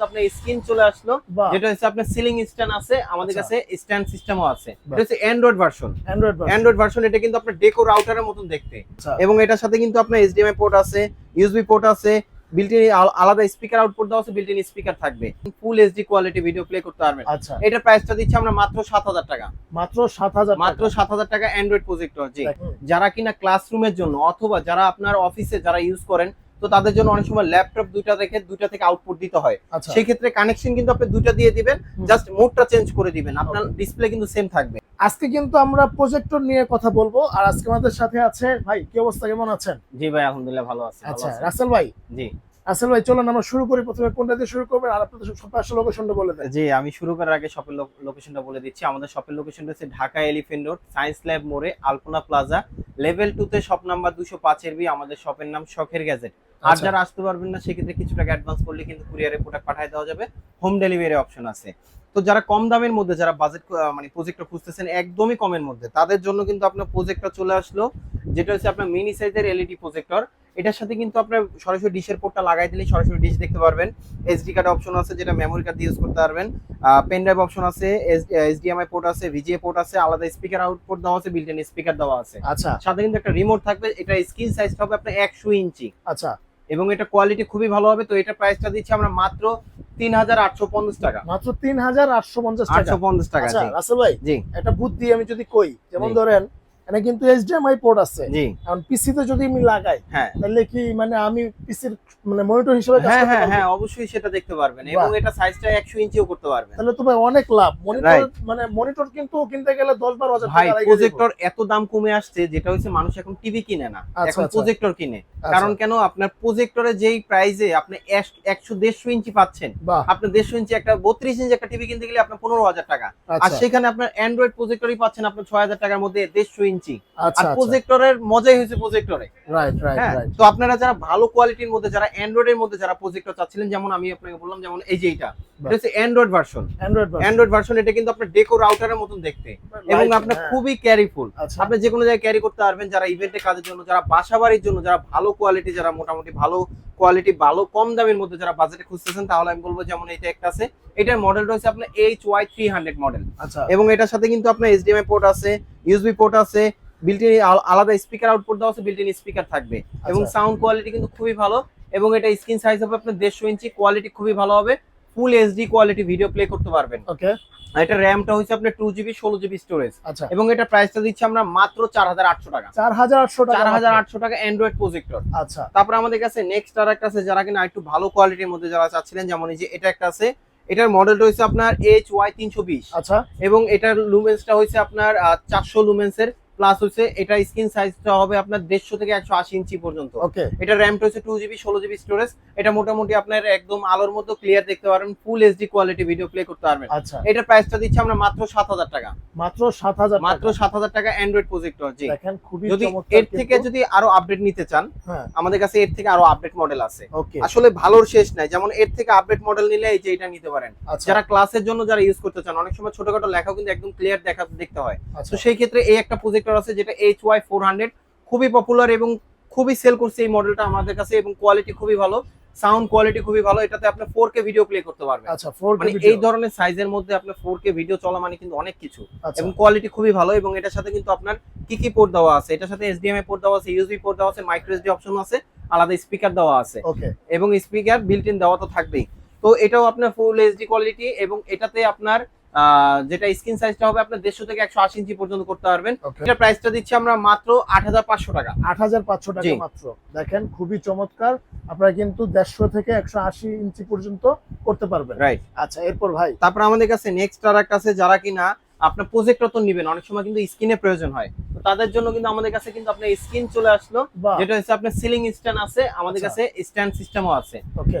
কিন্তু আপনার স্ক্রিন চলে আসলো। যেটা হচ্ছে আপনার সিলিং স্ট্যান্ড আছে আমাদের আচ্ছা। কাছে স্ট্যান্ড সিস্টেমও আছে। এটা হচ্ছে অ্যান্ড্রয়েড ভার্সন অ্যান্ড্রয়েড ভার্সন এটা কিন্তু আপনার ডেকো রাউটারের মতন দেখতে। আচ্ছা। এবং এটার সাথে কিন্তু আপনার এইচডিএমআই পোর্ট আছে ইউএসবি পোর্ট আছে বিল্টিন আলাদা স্পিকার আউটপুট দেওয়া আছে বিল্টিন স্পিকার থাকবে। Full HD quality video play করতে পারবেন। আচ্ছা। এটার প্রাইসটা দিচ্ছি আমরা মাত্র সাত হাজার টাকা। মাত্র সাত হাজার মাত্র সাত হাজার টাকা অ্যান্ড্রয়েড প্রজেক্টর জি। যারা কিনা ক্লাসরুমের জন্য অথবা যারা আপনার অফিসে যারা ইউজ করেন তো তাদের জন্য অনেক সময় ল্যাপটপ দুইটা রেখে দুইটা থেকে আউটপুট দিতে হয়। আচ্ছা। সেই ক্ষেত্রে কানেকশন কিন্তু আপনি দুইটা দিয়ে দিবেন। জাস্ট মোডটা চেঞ্জ করে দিবেন। আপনার ডিসপ্লে কিন্তু সেম থাকবে। আজকে কিন্তু আমরা প্রজেক্টর নিয়ে কথা বলব আর আজকে আমাদের সাথে আছে ভাই কি অবস্থা? কেমন আছেন? জি ভাই আলহামদুলিল্লাহ ভালো আছে। আচ্ছা রাসেল ভাই? জি। রাসেল ভাই চলুন আমরা শুরু করি। প্রথমে কোনটা দিয়ে শুরু করবেন? আর আপনাদের আসল লোকেশনটা বলে দেন। জি আমি শুরু করার আগে শপের লোকেশনটা বলে দিচ্ছি। আমাদের শপের লোকেশনটা হচ্ছে Dhaka elephant road science lab মোড়ে আলপনা প্লাজা। লেভেল টু তে শপ নাম্বার দুশো পাঁচের বি আমাদের শপের নাম শখের গ্যাজেট আর আচ্ছা। যারা আসতে পারবেন না সেক্ষেত্রে কিছু টাকা অ্যাডভান্স করলে কিন্তু কুরিয়ারে প্রোডাক্ট পাঠিয়ে দেওয়া যাবে। হোম ডেলিভারি অপশন আছে। তো যারা কম দামের মধ্যে যারা বাজেট মানে প্রজেক্টর খুঁজতেছেন একদমই কমের মধ্যে। তাদের জন্য কিন্তু আপনার প্রজেক্টর চলে আসলো যেটা হচ্ছে আপনার মিনি সাইজের এলইডি প্রজেক্টর এটার সাথে কিন্তু আপনার সরাসরি ডিশের পোর্টটা লাগাই দিলে সরাসরি ডিশ দেখতে পারবেন। এসডি কার্ড অপশন আছে যেটা মেমোরি কার্ড ইউজ করতে পারবেন। পেন ড্রাইভ অপশন আছে এইচডিএমআই পোর্ট আছে ভিজিএ পোর্ট আছে আলাদা স্পিকার আউটপুট দেওয়া আছে বিল্ট ইন স্পিকার দেওয়া আছে। আচ্ছা। সাথে কিন্তু একটা রিমোট থাকবে এটা স্ক্রিন সাইজটা হবে আপনার একশো ইঞ্চি। আচ্ছা। এবং এটা কোয়ালিটি খুবই ভালো হবে তো এটা প্রাইসটা দিচ্ছি আমরা মাত্র তিন হাজার আটশো পঞ্চাশ টাকা। মাত্র তিন হাজার আটশো পঞ্চাশ টাকা। আটশো পঞ্চাশ টাকা আচ্ছা রাসেল ভাই জি। একটা বুদ্ধি আমি যদি কই যেমন ধরেন এখানে কিন্তু এইচডিএমআই পোর্ট আছে। জি। পিসিতে যদি আমি লাগাই হ্যাঁ। তাহলে কি মানে আমি পিসির মানে মনিটর হিসেবে কাজ হ্যাঁ করতে হ্যাঁ হ্যাঁ অবশ্যই সেটা দেখতে পারবেন এবং এটা সাইজটা একশো ইঞ্চিও করতে পারবেন। তাহলে তো ভাই অনেক লাভ। মনিটর মানে মনিটর কিন্তু কিনতে গেলে দশ বারো হাজার টাকা লাগে প্রজেক্টর এত দাম কমে আসছে যেটা হচ্ছে মানুষ এখন টিভি কিনে না। আচ্ছা, এখন আচ্ছা। প্রজেক্টর কিনে। আচ্ছা। কারণ কেন? আপনার প্রজেক্টরে যেই প্রাইজে আপনি এক- একশো দেড়শো ইঞ্চি পাচ্ছেন। আপনি দেড়শো ইঞ্চি একটা বত্রিশ ইঞ্চি একটা টিভি কিনতে গেলে আপনার পনেরো হাজার টাকা। আর আচ্ছা। সেখানে আপনার অ্যান্ড্রয়েড প্রজেক্টরই পাচ্ছেন আপনার ছয় হাজার টাকার মধ্যে দেড়শো ইঞ্চি। আচ্ছা আর প্রজেক্টরের মজাই হয়েছে প্রজেক্টরে রাইট রাইট হ্যাঁ রাইট তো আপনারা যারা ভালো কোয়ালিটির মধ্যে যারা অ্যান্ড্রয়েডের মধ্যে যারা প্রজেক্টর চাচ্ছিলেন যেমন আমি আপনাকে বললাম যেমন এই যে এইটা এটা হচ্ছে android version android android version এটা কিন্তু আপনার ডেকো রাউটারের মতন দেখতে। এবং আপনার খুবই ক্যারিফুল আচ্ছা। আপনি যে কোনো জায়গায় ক্যারি করতে পারবেন যারা ইভেন্টের কাজের জন্য যারা বাসা বাড়ির জন্য যারা ভালো কোয়ালিটি যারা মোটামুটি ভালো কোয়ালিটি ভালো কম দামের মধ্যে যারা বাজেটে খুঁজতেছেন তাহলে আমি বলব যেমন এটা একটা আছে। এটার মডেল রয়েছে আপনার H Y three hundred model আচ্ছা। এবং এটার সাথে কিন্তু আপনার এইচডিএমআই পোর্ট আছে ইউএসবি পোর্ট আছে বিল্টিন আলাদা স্পিকার আউটপুট দেওয়া আছে বিল্টিন স্পিকার থাকবে। এবং আচ্ছা। সাউন্ড কোয়ালিটি কিন্তু খুবই ভালো এবং এটা স্ক্রিন সাইজ হবে আপনার দেড়শো ইঞ্চি কোয়ালিটি খুবই ভালো হবে। Full HD quality video play করতে পারবেন। ওকে এটা র্যামটা হচ্ছে আপনার টু জিবি ষোলো জিবি স্টোরেজ আচ্ছা। এবং এটা প্রাইসটা দিচ্ছি আমরা মাত্র চার হাজার আটশো টাকা। চার হাজার আটশো টাকা চার হাজার। আটশো টাকা অ্যান্ড্রয়েড প্রজেক্টর আচ্ছা। তারপর আমাদের কাছে নেক্সট আর একটা আছে যারা কিনা একটু ভালো কোয়ালিটির মধ্যে যারা চাচ্ছিলেন যেমন এই যে এটা একটা আছে এটার মডেলটা হচ্ছে আপনার এইচ ওয়াই তিনশো বিশ আচ্ছা। এবং এটার লুমেন্সটা হচ্ছে আপনার চারশো লুমেন্সের প্লাস হচ্ছে এটা স্ক্রিন সাইজটা হবে আপনার দেড়শো থেকে একশো আশি ইঞ্চি পর্যন্ত। ওকে এটা র্যামটা হচ্ছে টু জিবি ষোলো জিবি স্টোরেজ এটা মোটামুটি আপনার একদম আলোর মতো ক্লিয়ার দেখতে পারবেন full HD quality video play করতে পারবেন। আচ্ছা। এটার প্রাইসটা দিচ্ছি আমরা মাত্র সাত হাজার টাকা। মাত্র সাত হাজার মাত্র সাত হাজার টাকা অ্যান্ড্রয়েড প্রজেক্টর জি। দেখেন খুবই যদি এর থেকে যদি আরও আপডেট নিতে চান হ্যাঁ। আমাদের কাছে এর থেকে আরও আপডেট মডেল আছে। ওকে আসলে ভালোর শেষ নাই যেমন এর থেকে আপডেট মডেল নিলে এই যে এটা নিতে পারেন। আচ্ছা। যারা ক্লাসের জন্য যারা ইউজ করতে চান অনেক সময় ছোটখাটো লেখাও কিন্তু একদম ক্লিয়ার দেখা দেখতে হয়। আচ্ছা। তো সেই ক্ষেত্রে এই একটা প্রজেক্টর আছে যেটা এইচ ওয়াই ফোর হান্ড্রেড খুবই পপুলার এবং খুবই সেল করছে এই মডেলটা আমাদের কাছে এবং কোয়ালিটি খুবই ভালো সাউন্ড কোয়ালিটি খুবই ভালো এটাতে আপনি ফোর কে ভিডিও প্লে করতে পারবেন। আচ্ছা ফোর মানে এই ধরনের সাইজের মধ্যে আপনার ফোর কে ভিডিও চলা মানে কিন্তু অনেক কিছু আচ্ছা। এবং কোয়ালিটি খুবই ভালো এবং এটার সাথে কিন্তু আপনার কি কি পোর্ট দেওয়া আছে? এটার সাথে এইচডিএমআই পোর্ট দেওয়া আছে ইউএসবি পোর্ট দেওয়া আছে মাইক্রো এসডি অপশন আছে আলাদা স্পিকার দেওয়া আছে। ওকে এবং স্পিকার বিল্ট ইন দেওয়া তো থাকবেই। তো এটাও আপনার ফুল এইচডি কোয়ালিটি এবং এটাতে আপনার যেটা স্ক্রিন সাইজটা হবে আপনার দেড়শো থেকে একশো আশি ইঞ্চি পর্যন্ত করতে পারবেন। এটা প্রাইসটা দিচ্ছি আমরা মাত্র আট হাজার পাঁচশো টাকা। আট হাজার পাঁচশো টাকা মাত্র। দেখেন খুবই চমৎকার। আপনারা কিন্তু দেড়শো থেকে একশো আশি ইঞ্চি পর্যন্ত করতে পারবেন। রাইট আচ্ছা এরপর ভাই। তারপর আমাদের কাছে নেক্সট আর আছে যারা কিনা আপনার প্রজেক্টর তো নিবেন অনেক সময় কিন্তু স্ক্রিনে প্রয়োজন হয়। তাদের জন্য কিন্তু আমাদের কাছে কিন্তু আপনার স্ক্রিন চলে আসলো যেটা হচ্ছে আপনার সিলিং স্ট্যান্ড আছে আমাদের আচ্ছা। কাছে স্ট্যান্ড সিস্টেমও আছে।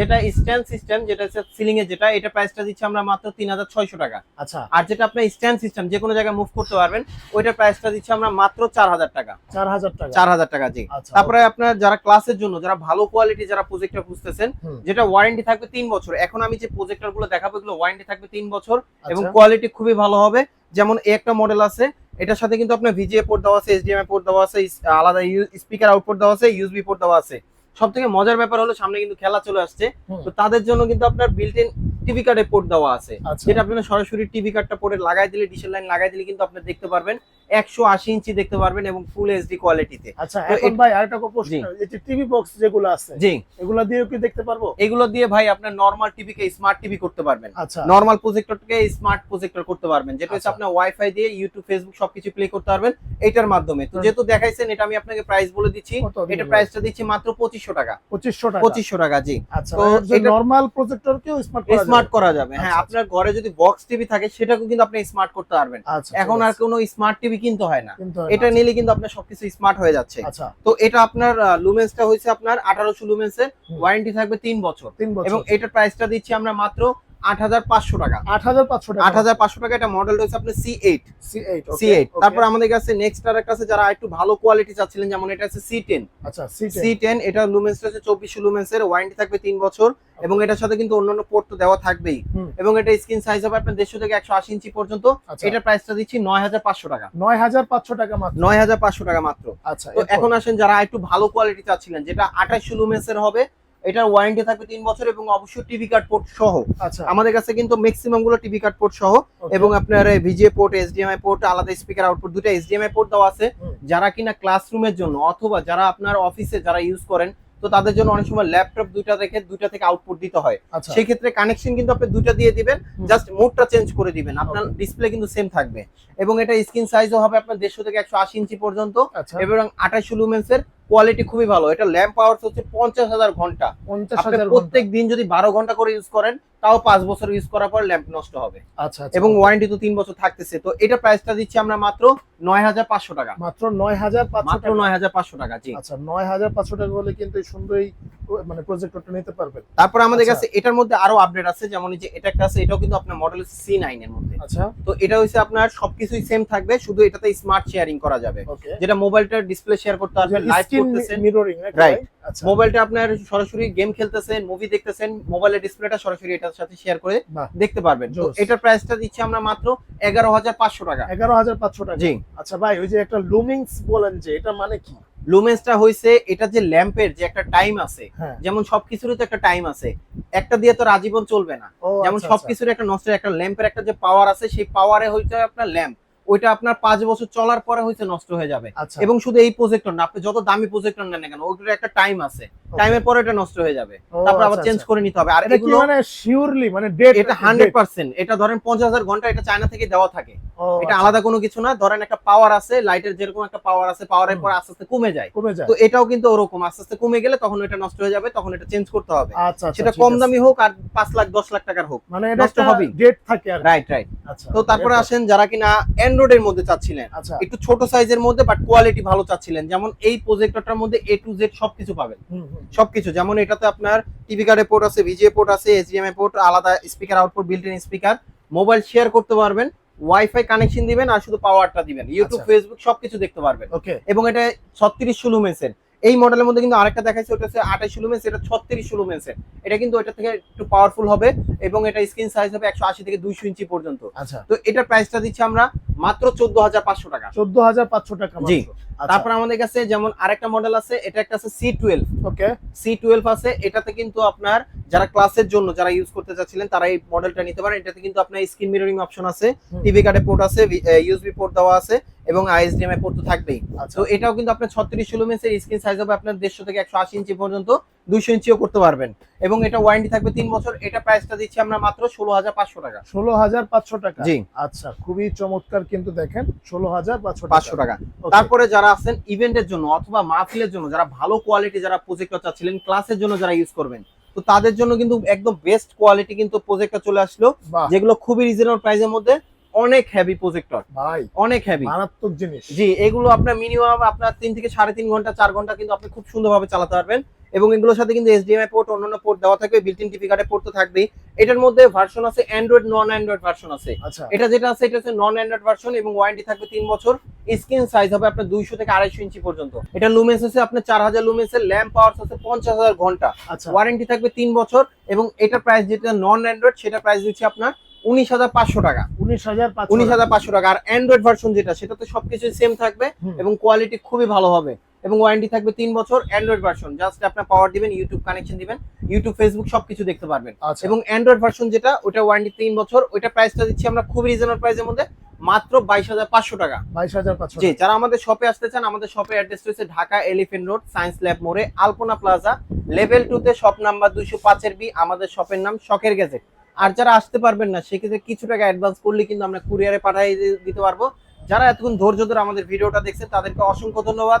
যেটা স্ট্যান্ড সিস্টেম যেটা হচ্ছে সিলিং এর যেটা এটা প্রাইসটা দিচ্ছি আমরা মাত্র তিন হাজার ছয়শো টাকা। আচ্ছা। আর যেটা আপনার স্ট্যান্ড সিস্টেম যে কোনো জায়গায় মুভ করতে পারবেন ওইটার প্রাইসটা দিচ্ছি আমরা মাত্র চার হাজার টাকা। চার হাজার টাকা। চার হাজার টাকা জি। আচ্ছা তারপরে আপনার যারা ক্লাসের জন্য যারা ভালো কোয়ালিটি যারা প্রজেক্টর খুঁজতেছেন যেটা ওয়ারেন্টি থাকবে তিন বছর। এখন আমি যে প্রজেক্টরগুলো দেখাবো এগুলো ওয়ারেন্টি থাকবে তিন বছর এবং আচ্ছা, কোয়ালিটি খুবই ভালো হবে। যেমন এই একটা মডেল আছে এটার সাথে কিন্তু আপনার ভিজিএ পোর্ট দেওয়া আছে এইচডিএমআই পোর্ট দেওয়া আছে আলাদা স্পিকার আউটপুট দেওয়া আছে ইউএসবি পোর্ট দেওয়া আছে। সব থেকে মজার ব্যাপার হলো সামনে কিন্তু খেলা চলে আসছে। তো তাদের জন্য কিন্তু আপনার বিল্ট ইন টিভি কার্ডে পোর্ট দেওয়া আছে। আচ্ছা। যেটা আপনারা সরাসরি টিভি কার্ডটা পরে লাগাই দিলে ডিশের লাইন লাগাই দিলে কিন্তু আপনি দেখতে পারবেন। একশো আশি ইঞ্চি দেখতে পারবেন এবং ফুল এইচডি কোয়ালিটিতে আচ্ছা এখন ভাই আরেকটা প্রশ্ন এই টিভি বক্স যেগুলো আছে জি। এগুলা দিয়েও কি দেখতে পারব? এগুলো দিয়ে ভাই আপনার নর্মাল টিভিকে স্মার্ট টিভি করতে পারবেন। আচ্ছা। নর্মাল প্রজেক্টরকে স্মার্ট প্রজেক্টর করতে পারবেন। যেটা হচ্ছে আচ্ছা। আপনার ওয়াইফাই দিয়ে ইউটিউব ফেসবুক সবকিছু প্লে করতে পারবেন এটার মাধ্যমে। তো যেহেতু দেখাইছেন এটা আমি আপনাকে প্রাইস বলে দিচ্ছি। এটা প্রাইসটা দিচ্ছি মাত্র পঁচিশশো টাকা। পঁচিশশো টাকা। পঁচিশশো টাকা জি। আচ্ছা তো নরমাল প্রজেক্টর কেও স্মার্ট করা স্মার্ট যাবে? করা যাবে। হ্যাঁ আচ্ছা, আপনার ঘরে যদি বক্স টিভি থাকে সেটাকেও কিন্তু আপনি স্মার্ট করতে পারবেন। আচ্ছা এখন আর কোনো স্মার্ট টিভি কিনতে হয় না। এটা নিলে কিন্তু আপনার সবকিছু স্মার্ট হয়ে যাচ্ছে। আচ্ছা। তো এটা আপনার লুমেন্সটা হয়েছে আপনার আঠারোশো লুমেন্সের। ওয়ারেন্টি থাকবে তিন বছর। তিন বছর। এবং এটার প্রাইসটা দিচ্ছি আমরা মাত্র আট হাজার পাঁচশো টাকা। আট হাজার পাঁচশো টাকা। আট হাজার পাঁচশো টাকা এটা মডেল হচ্ছে আপনার C eight C eight C eight তারপর আমাদের কাছে নেক্সট আর একটা আছে যারা একটু ভালো কোয়ালিটি চাচ্ছিলেন যেমন এটা আছে সি টেন আচ্ছা সি টেন এটা লুমেন্স হচ্ছে চব্বিশশো লুমেন্সের ওয়ারেন্টি থাকবে তিন বছর। এবং এটার সাথে কিন্তু অন্যান্য পোর্ট তো দেওয়া থাকবেই। এবং এটা স্ক্রিন সাইজ হবে আপনার দেড়শো থেকে একশো আশি ইঞ্চি পর্যন্ত। আচ্ছা। এটার প্রাইসটা দিচ্ছি নয় হাজার পাঁচশো টাকা। নয় হাজার পাঁচশো টাকা মাত্র। নয় হাজার পাঁচশো টাকা মাত্র। আচ্ছা তো এখন আসেন যারা একটু ভালো কোয়ালিটি চাচ্ছিলেন যেটা আঠাশশো লুমেন্সের হবে এটার ওয়ারেন্টি থাকবে তিন বছর এবং অবশ্যই টিভি কার্ড পোর্ট সহ। আচ্ছা। আমাদের কাছে কিন্তু ম্যাক্সিমামগুলো টিভি কার্ড পোর্ট সহ এবং আপনার ভিজিএ পোর্ট এইচডিএমআই পোর্ট আলাদা স্পিকার আউটপুট দুটো এইচডিএমআই পোর্ট দেওয়া আছে। যারা কিনা ক্লাসরুমের জন্য অথবা যারা আপনার অফিসে যারা ইউজ করেন তো তাদের জন্য অনেক সময় ল্যাপটপ দুইটা রেখে দুইটা থেকে আউটপুট দিতে হয়। আচ্ছা। সেই ক্ষেত্রে কানেকশন কিন্তু আপনি দুইটা দিয়ে দিবেন জাস্ট মোডটা চেঞ্জ করে দিবেন। আপনার ডিসপ্লে কিন্তু সেম থাকবে। এবং এটা স্ক্রিন সাইজও হবে আপনার দেড়শো থেকে একশো আশি ইঞ্চি পর্যন্ত আচ্ছা। এবং আঠাশশো লুমেন্সের কোয়ালিটি খুবই ভালো। এটা ল্যাম্প পাওয়ার হচ্ছে পঞ্চাশ হাজার ঘণ্টা। প্রত্যেক দিন যদি বারো ঘণ্টা করে ইউজ করেন তাও পাঁচ বছর ইউজ করার পর ল্যাম্প নষ্ট হবে। আচ্ছা আচ্ছা। এবং ওয়ারেন্টি তো তিন বছর থাকতেছে। তো এটা প্রাইসটা দিচ্ছি আমরা মাত্র নয় হাজার পাঁচশো টাকা। মাত্র নয় হাজার পাঁচশো মাত্র টাকা। নয় হাজার পাঁচশো টাকা জি। আচ্ছা নয় হাজার পাঁচশো টাকা হলে কিন্তু সুন্দর মানে প্রজেক্টরটা নিতে পারবেন। তারপর আমাদের আচ্ছা। কাছে এটার মধ্যে আরও আপডেট আছে যেমন যে এটা একটা আছে এটাও কিন্তু আপনার মডেল সি নাইন এর মধ্যে। আচ্ছা। তো এটা হচ্ছে আপনার সবকিছুই সেম থাকবে শুধু এটাতে স্মার্ট শেয়ারিং করা যাবে। যেটা মোবাইলটার ডিসপ্লে শেয়ার করতে পারবেন লাইভ করতেছেন মিররিং Right. আচ্ছা। মোবাইলটা আপনার সরাসরি গেম খেলতেছেন মুভি দেখতেছেন মোবাইলের ডিসপ্লেটা সরাসরি এটার সাথে শেয়ার করে দেখতে পারবেন। তো এটার প্রাইসটা দিচ্ছি আমরা মাত্র এগারো হাজার পাঁচশো টাকা। এগারো হাজার পাঁচশো টাকা। জি। আচ্ছা ভাই ওই যে একটা লুমিংস বলেন যে এটা মানে কি? লুমেন্সটা হইছে এটা যে ল্যাম্পের যে একটা টাইম আছে হ্যাঁ। যেমন সবকিছুরই তো একটা টাইম আছে। একটা দিয়ে তো আর আজীবন চলবে না। যেমন আচ্ছা, সবকিছুর একটা নষ্ট একটা ল্যাম্পের একটা যে পাওয়ার আছে সেই পাওয়ারে হইতে আপনার ল্যাম্প। ওইটা আপনার পাঁচ বছর চলার পরে হইছে নষ্ট হয়ে যাবে। আচ্ছা। এবং শুধু এই প্রজেক্টর না আপনি যত দামি প্রজেক্টর নেন না কেন ওইটার একটা টাইম আছে। টাইমের পরে এটা নষ্ট হয়ে যাবে। তারপর আবার আচ্ছা, চেঞ্জ আচ্ছা। করে নিতে হবে। আর এটা এগুলো মানে শিওরলি মানে ডেট এটা হান্ড্রেড পার্সেন্ট এটা ধরেন পঞ্চাশ হাজার ঘণ্টা এটা চায়না থেকে দেওয়া থাকে। আচ্ছা। এটা আলাদা কোনো কিছু না। ধরেন একটা পাওয়ার আছে লাইটের যেরকম একটা পাওয়ার আছে পাওয়ারের পর আস্তে আস্তে কমে যায়। কমে যায়। তো এটাও কিন্তু ওরকম। আস্তে আস্তে কমে গেলে তখন এটা নষ্ট হয়ে যাবে তখন এটা চেঞ্জ করতে হবে। আচ্ছা আচ্ছা সেটা কম দামি হোক আর পাঁচ লাখ দশ লাখ টাকার হোক। মানে এটা নষ্ট হবেই। ডেট থাকে আর রাইট রাইট আচ্ছা তো তারপরে আসেন যারা কিনা অ্যান্ড্রয়েড এর মধ্যে চাচ্ছিলেন। আচ্ছা। একটু ছোট সাইজের মধ্যে বাট কোয়ালিটি ভালো চাচ্ছিলেন। যেমন এই প্রজেক্টরটার মধ্যে এ টু জেড সবকিছু পাবেন। সবকিছু। যেমন এটাতে আপনার টিভি কার্ডে পোর্ট আছে ভিজিএ পোর্ট আছে এইচডিএমআই পোর্ট আলাদা speaker output built in speaker mobile share করতে পারবেন ওয়াইফাই কানেকশন দিবেন আর শুধু পাওয়ারটা দিবেন। ইউটিউব আচ্ছা। ফেসবুক সবকিছু দেখতে পারবেন। ওকে। এবং এটা ছত্রিশশো লুমেন্সের এই মডেলের মধ্যে কিন্তু আরেকটা দেখাইছে ওটা হচ্ছে আঠাইশশো লুমেন্স এটা ছত্রিশশো লুমেন্সের এটা কিন্তু এটা থেকে একটু পাওয়ারফুল হবে। এবং এটা স্ক্রিন সাইজ হবে একশো আশি থেকে দুইশো ইঞ্চি পর্যন্ত। আচ্ছা। তো এটার প্রাইসটা দিচ্ছি আমরা মাত্র চোদ্দ হাজার পাঁচশো টাকা। চোদ্দ হাজার পাঁচশো টাকা জি। আচ্ছা, তারপর আমাদের কাছে যেমন আরেকটা মডেল আছে এটা একটা আছে C twelve okay C twelve আছে এটাতে কিন্তু আপনার যারা ক্লাসের জন্য যারা ইউজ করতে চাচ্ছিলেন তারা এই মডেলটা নিতে পারেন। এটাতে কিন্তু আপনার স্ক্রিন মিররিং অপশন আছে টিভি কার্ডে পোর্ট আছে ইউএসবি পোর্ট দেওয়া আছে এবং আইএসডিএমআই পোর্ট তো থাকবেই। আচ্ছা। তো এটাও কিন্তু আপনার ছত্রিশ লুমেন্সের স্ক্রিন সাইজ হবে আপনার দেড়শো থেকে একশো আশি ইঞ্চি পর্যন্ত। দুইশো ইঞ্চিও করতে পারবেন। এবং এটা ওয়ারেন্টি থাকবে তিন বছর। এটা প্রাইসটা দিচ্ছি আমরা মাত্র ষোলো হাজার পাঁচশো টাকা। ষোলো হাজার পাঁচশো টাকা? জি। আচ্ছা খুবই চমৎকার কিন্তু দেখেন ষোলো হাজার পাঁচশো পাঁচশো টাকা। তারপরে যারা আছেন ইভেন্টের জন্য অথবা মাহফিলের জন্য যারা ভালো কোয়ালিটি যারা প্রজেক্টর চাচ্ছিলেন ক্লাসের জন্য যারা ইউজ করবেন তো তাদের জন্য কিন্তু একদম বেস্ট কোয়ালিটি কিন্তু প্রজেক্টর চলে আসলো যেগুলো খুবই রিজনেবল প্রাইসের মধ্যে অনেক হেভি প্রজেক্টর ভাই অনেক হেভি মারাত্মক জিনিস। জি এগুলো আপনার মিনিমাম আপনার তিন থেকে সাড়ে তিন ঘণ্টা চার ঘণ্টা কিন্তু আপনি খুব সুন্দরভাবে চালাতে পারবেন। এবং এগুলোর সাথে কিন্তু এইচডিএমআই পোর্ট অন্যান্য পোর্ট দেওয়া থাকবে বিল্ট-ইন টিভি কার্ডে পোর্ট তো থাকবেই। এটার মধ্যে ভার্সন আছে অ্যান্ড্রয়েড নন অ্যান্ড্রয়েড ভার্সন আছে। আচ্ছা। এটা যেটা আছে এটা হচ্ছে নন অ্যান্ড্রয়েড ভার্সন এবং ওয়ারেন্টি থাকবে তিন বছর। স্ক্রিন সাইজ হবে আপনার দুইশো থেকে আড়াইশো ইঞ্চি পর্যন্ত। এটা লুমেন্স আছে আপনার চার হাজার লুমেন্সের ল্যাম্প পাওয়ার আছে পঞ্চাশ হাজার ঘণ্টা। আচ্ছা। ওয়ারেন্টি থাকবে তিন বছর এবং এটার প্রাইস যেটা নন অ্যান্ড্রয়েড সেটা প্রাইস দিচ্ছে আপনার উনিশ হাজার পাঁচশো টাকা। উনিশ হাজার উনিশ হাজার পাঁচশো টাকা। আর অ্যান্ড্রয়েড ভার্সন যেটা সেটাতে সবকিছু সেম থাকবে এবং কোয়ালিটি খুবই ভালো হবে। এবং ওয়ারেন্টি থাকবে তিন বছর অ্যান্ড্রয়েড ভার্সন জাস্ট আপনার পাওয়ার দিবেন ইউটিউব কানেকশন দিবেন ইউটিউব ফেসবুক সবকিছু দেখতে পারবেন। আচ্ছা। এবং অ্যান্ড্রয়েড ভার্সন যেটা ওটা ওয়ারেন্টি তিন বছর ওইটা প্রাইসটা দিচ্ছি আমরা খুবই রিজনেবল প্রাইসের মধ্যে মাত্র বাইশ হাজার পাঁচশো টাকা। বাইশ হাজার পাঁচশো জি যারা আমাদের শপে আসতে চান আমাদের শপের অ্যাড্রেস রয়েছে Dhaka elephant road science lab মোড়ে আলপনা প্লাজা লেভেল টু তে শপ নাম্বার দুইশো পাঁচের বি আমাদের শপের নাম শখের গেজেট আর যারা আসতে পারবেন না সেক্ষেত্রে কিছু টাকা অ্যাডভান্স করলে কিন্তু আমরা কুরিয়ারে পাঠিয়ে দিতে পারব। যারা এতক্ষণ ধৈর্য ধরে আমাদের ভিডিওটা দেখছেন তাদেরকে অসংখ্য ধন্যবাদ।